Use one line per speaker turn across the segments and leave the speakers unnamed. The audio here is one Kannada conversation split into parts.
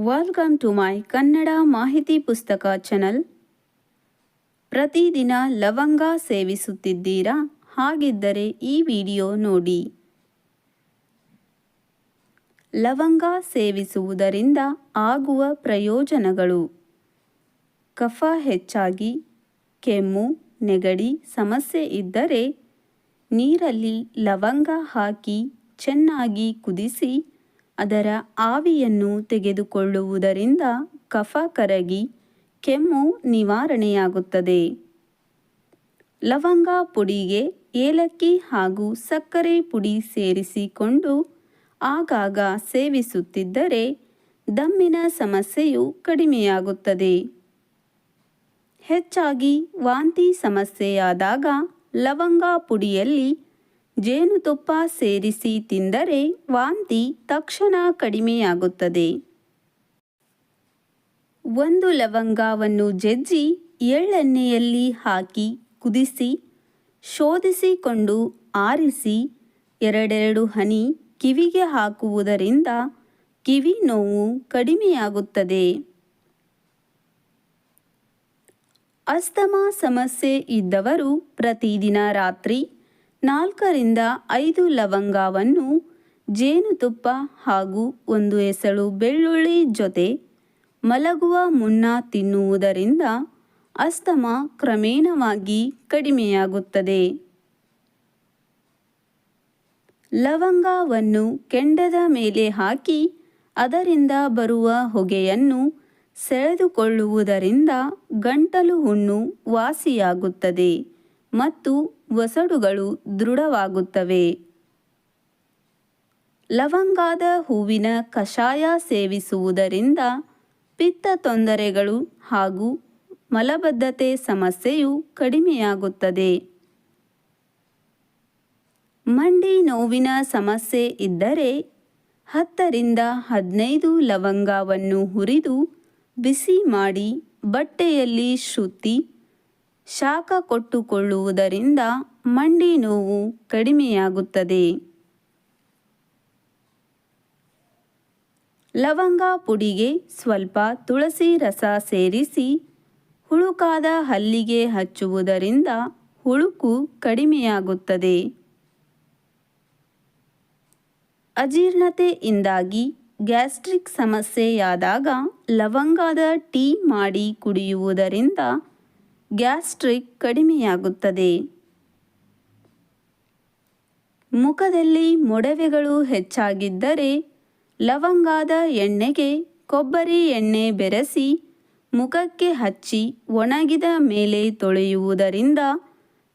ವೆಲ್ಕಮ್ ಟು ಮೈ ಕನ್ನಡ ಮಾಹಿತಿ ಪುಸ್ತಕ ಚಾನಲ್ ಪ್ರತಿದಿನ ಲವಂಗ ಸೇವಿಸುತ್ತಿದ್ದೀರಾ? ಹಾಗಿದ್ದರೆ ಈ ವಿಡಿಯೋ ನೋಡಿ. ಲವಂಗ ಸೇವಿಸುವುದರಿಂದ ಆಗುವ ಪ್ರಯೋಜನಗಳು. ಕಫ ಹೆಚ್ಚಾಗಿ, ಕೆಮ್ಮು, ನೆಗಡಿ ಸಮಸ್ಯೆ ಇದ್ದರೆ ನೀರಲ್ಲಿ ಲವಂಗ ಹಾಕಿ ಚೆನ್ನಾಗಿ ಕುದಿಸಿ ಅದರ ಆವಿಯನ್ನು ತೆಗೆದುಕೊಳ್ಳುವುದರಿಂದ ಕಫ ಕರಗಿ ಕೆಮ್ಮು ನಿವಾರಣೆಯಾಗುತ್ತದೆ. ಲವಂಗ ಪುಡಿಗೆ ಏಲಕ್ಕಿ ಹಾಗೂ ಸಕ್ಕರೆ ಪುಡಿ ಸೇರಿಸಿಕೊಂಡು ಆಗಾಗ ಸೇವಿಸುತ್ತಿದ್ದರೆ ದಮ್ಮಿನ ಸಮಸ್ಯೆಯು ಕಡಿಮೆಯಾಗುತ್ತದೆ. ಹೆಚ್ಚಾಗಿ ವಾಂತಿ ಸಮಸ್ಯೆಯಾದಾಗ ಲವಂಗ ಪುಡಿಯಲ್ಲಿ ಜೇನುತುಪ್ಪ ಸೇರಿಸಿ ತಿಂದರೆ ವಾಂತಿ ತಕ್ಷಣ ಕಡಿಮೆಯಾಗುತ್ತದೆ. ಒಂದು ಲವಂಗವನ್ನು ಜಜ್ಜಿ ಎಳ್ಳೆಣ್ಣೆಯಲ್ಲಿ ಹಾಕಿ ಕುದಿಸಿ, ಶೋಧಿಸಿಕೊಂಡು ಆರಿಸಿ, ಎರಡೆರಡು ಹನಿ ಕಿವಿಗೆ ಹಾಕುವುದರಿಂದ ಕಿವಿ ನೋವು ಕಡಿಮೆಯಾಗುತ್ತದೆ. ಅಸ್ತಮಾ ಸಮಸ್ಯೆ ಇದ್ದವರು ಪ್ರತಿದಿನ ರಾತ್ರಿ ನಾಲ್ಕರಿಂದ ಐದು ಲವಂಗವನ್ನು ಜೇನುತುಪ್ಪ ಹಾಗೂ ಒಂದು ಎಸಳು ಬೆಳ್ಳುಳ್ಳಿ ಜೊತೆ ಮಲಗುವ ಮುನ್ನ ತಿನ್ನುವುದರಿಂದ ಅಸ್ತಮ ಕ್ರಮೇಣವಾಗಿ ಕಡಿಮೆಯಾಗುತ್ತದೆ. ಲವಂಗವನ್ನು ಕೆಂಡದ ಮೇಲೆ ಹಾಕಿ ಅದರಿಂದ ಬರುವ ಹೊಗೆಯನ್ನು ಸೆಳೆದುಕೊಳ್ಳುವುದರಿಂದ ಗಂಟಲು ಹುಣ್ಣು ವಾಸಿಯಾಗುತ್ತದೆ. ಮತ್ತು ವಸಡುಗಳು ದೃಢವಾಗುತ್ತವೆ. ಲವಂಗಾದ ಹೂವಿನ ಕಷಾಯ ಸೇವಿಸುವುದರಿಂದ ಪಿತ್ತ ತೊಂದರೆಗಳು ಹಾಗೂ ಮಲಬದ್ಧತೆ ಸಮಸ್ಯೆಯು ಕಡಿಮೆಯಾಗುತ್ತದೆ. ಮಂಡಿ ನೋವಿನ ಸಮಸ್ಯೆ ಇದ್ದರೆ ಹತ್ತರಿಂದ ಹದಿನೈದು ಲವಂಗವನ್ನು ಹುರಿದು ಬಿಸಿ ಮಾಡಿ ಬಟ್ಟೆಯಲ್ಲಿ ಶುತ್ತಿ ಶಾಖ ಕೊಟ್ಟುಕೊಳ್ಳುವುದರಿಂದ ಮಂಡಿ ನೋವು ಕಡಿಮೆಯಾಗುತ್ತದೆ. ಲವಂಗ ಪುಡಿಗೆ ಸ್ವಲ್ಪ ತುಳಸಿ ರಸ ಸೇರಿಸಿ ಹುಳುಕಾದ ಹಲ್ಲಿಗೆ ಹಚ್ಚುವುದರಿಂದ ಹುಳುಕು ಕಡಿಮೆಯಾಗುತ್ತದೆ. ಅಜೀರ್ಣತೆಯಿಂದಾಗಿ ಗ್ಯಾಸ್ಟ್ರಿಕ್ ಸಮಸ್ಯೆಯಾದಾಗ ಲವಂಗದ ಟೀ ಮಾಡಿ ಕುಡಿಯುವುದರಿಂದ ಗ್ಯಾಸ್ಟ್ರಿಕ್ ಕಡಿಮೆಯಾಗುತ್ತದೆ. ಮುಖದಲ್ಲಿ ಮೊಡವೆಗಳು ಹೆಚ್ಚಾಗಿದ್ದರೆ ಲವಂಗದ ಎಣ್ಣೆಗೆ ಕೊಬ್ಬರಿ ಎಣ್ಣೆ ಬೆರೆಸಿ ಮುಖಕ್ಕೆ ಹಚ್ಚಿ ಒಣಗಿದ ಮೇಲೆ ತೊಳೆಯುವುದರಿಂದ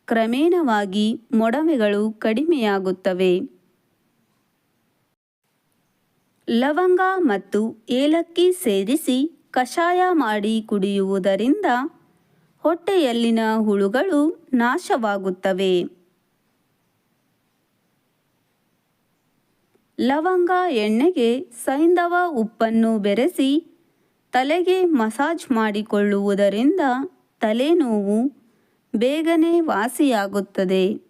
ಕ್ರಮೇಣವಾಗಿ ಮೊಡವೆಗಳು ಕಡಿಮೆಯಾಗುತ್ತವೆ. ಲವಂಗ ಮತ್ತು ಏಲಕ್ಕಿ ಸೇರಿಸಿ ಕಷಾಯ ಮಾಡಿ ಕುಡಿಯುವುದರಿಂದ ಹೊಟ್ಟೆಯಲ್ಲಿನ ಹುಳುಗಳು ನಾಶವಾಗುತ್ತವೆ. ಲವಂಗ ಎಣ್ಣೆಗೆ ಸೈಂಧವ ಉಪ್ಪನ್ನು ಬೆರೆಸಿ ತಲೆಗೆ ಮಸಾಜ್ ಮಾಡಿಕೊಳ್ಳುವುದರಿಂದ ತಲೆನೋವು ಬೇಗನೆ ವಾಸಿಯಾಗುತ್ತದೆ.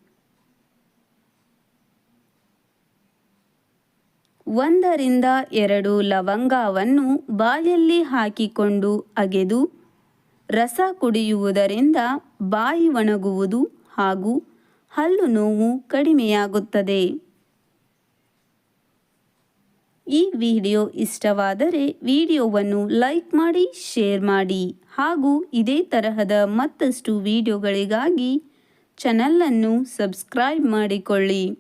ಒಂದರಿಂದ ಎರಡು ಲವಂಗವನ್ನು ಬಾಯಲ್ಲಿ ಹಾಕಿಕೊಂಡು ಅಗೆದು ರಸ ಕುಡಿಯುವುದರಿಂದ ಬಾಯಿ ಒಣಗುವುದು ಹಾಗೂ ಹಲ್ಲು ನೋವು ಕಡಿಮೆಯಾಗುತ್ತದೆ. ಈ ವಿಡಿಯೋ ಇಷ್ಟವಾದರೆ ವಿಡಿಯೋವನ್ನು ಲೈಕ್ ಮಾಡಿ, ಶೇರ್ ಮಾಡಿ ಹಾಗೂ ಇದೇ ತರಹದ ಮತ್ತಷ್ಟು ವಿಡಿಯೋಗಳಿಗಾಗಿ ಚಾನಲನ್ನು ಸಬ್ಸ್ಕ್ರೈಬ್ ಮಾಡಿಕೊಳ್ಳಿ.